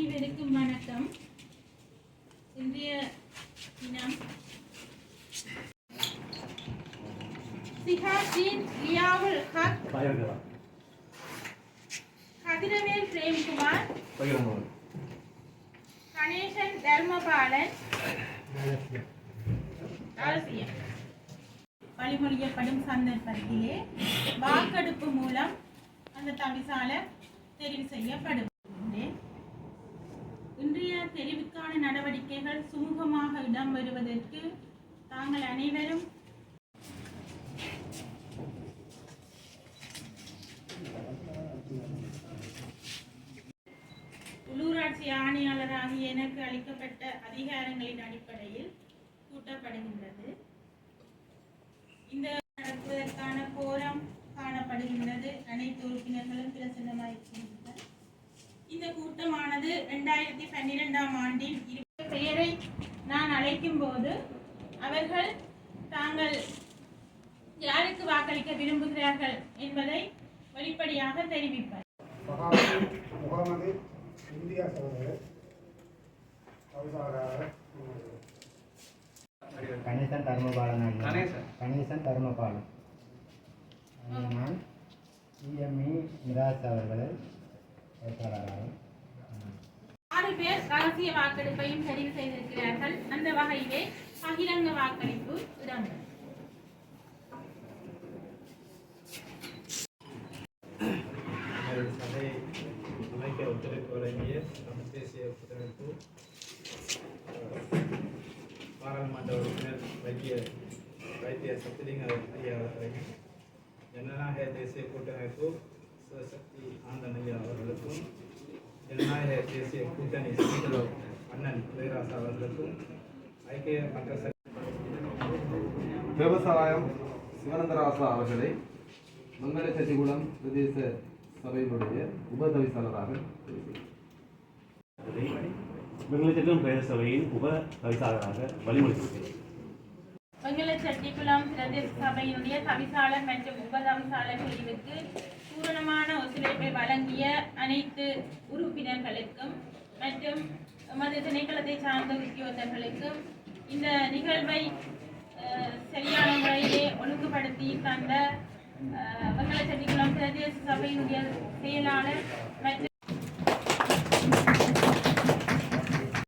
அனைவருக்கும் வணக்கம். இன்றைய தினம் சிஹாஜின் லியாவுல் ஹக் கதிரவேல் பிரேம்குமார் கணேசன் தர்மபாலன் வழிமொழியப்படும் சந்தர்ப்பத்திலே வாக்கெடுப்பு மூலம் அந்த தவிசாளர் தெரிவு செய்யப்படும் இன்றைய தெரிவுக்கான நடவடிக்கைகள் சுமூகமாக இடம்பெறுவதற்கு தாங்கள் அனைவரும் உள்ளூராட்சி ஆணையாளராகிய எனக்கு அளிக்கப்பட்ட அதிகாரங்களின் அடிப்படையில் கூட்டப்படுகின்றது. இந்த நடத்துவதற்கான கோரம் காணப்படுகின்றது. அனைத்து உறுப்பினர்களும் பிரசன்னமாயிருக்கின்றனர் இந்த கூட்டமானது இரண்டாயிரத்தி பன்னிரெண்டாம் ஆண்டின் பெயரை நான் அழைக்கும் போது அவர்கள் தாங்கள் யாருக்கு வாக்களிக்க விரும்புகிறார்கள் என்பதை வெளிப்படையாக தெரிவிப்பார் மகாமதி இந்தியா கணேசன் தர்மபாலன். கணேசன். கணேசன் தர்மபாலன் நான் இஎம்இ நிராஜ் அவர்களை வேட்பாளராக ஆறு பேர் ரகசிய வாக்கெடுப்பையும் தெரிவு செய்திருக்கிறார்கள். அந்த வகையிலே பகிரங்க வாக்களிப்பு இடம்பெறும். அமைக்க ஒத்துழைப்பு வழங்கிய தமிழ் தேசிய கூட்டமைப்பு பாராளுமன்ற உறுப்பினர் வைத்திய வைத்திய சத்திலிங்க ஐயா அவர்களையும் ஜனநாயக தேசிய கூட்டமைப்பு சிவசக்தி ஆனந்தன் ஐயா அவர்களுக்கும் ஜனநாயக தேசிய கூட்டணி சீக்கிரம் அண்ணன் உதயராசா அவர்களுக்கும் ஐக்கிய மக்கள் சக்தி விவசாயம் சிவனந்தராசா அவர்களை மங்கள செட்டிகுளம் பிரதேச சபையினுடைய உபதவிசாளராக வெங்கலச்செல்லும் பிரதேச சபையின் உப தவிசாளராக வெங்கல செட்டிக்குளம் பிரதேச சபையினுடைய தவிசாளர் மற்றும் உபதவிசாளர் பிரிவுக்கு பூரணமான ஒத்துழைப்பை வழங்கிய அனைத்து உறுப்பினர்களுக்கும் மற்றும் எமது திணைக்களத்தை சார்ந்த உத்தியோகர்களுக்கும் இந்த நிகழ்வை அஹ், சரியான முறையிலே ஒழுங்குபடுத்தி தந்த அஹ், பிரதேச சபையினுடைய செயலாளர் மற்றும்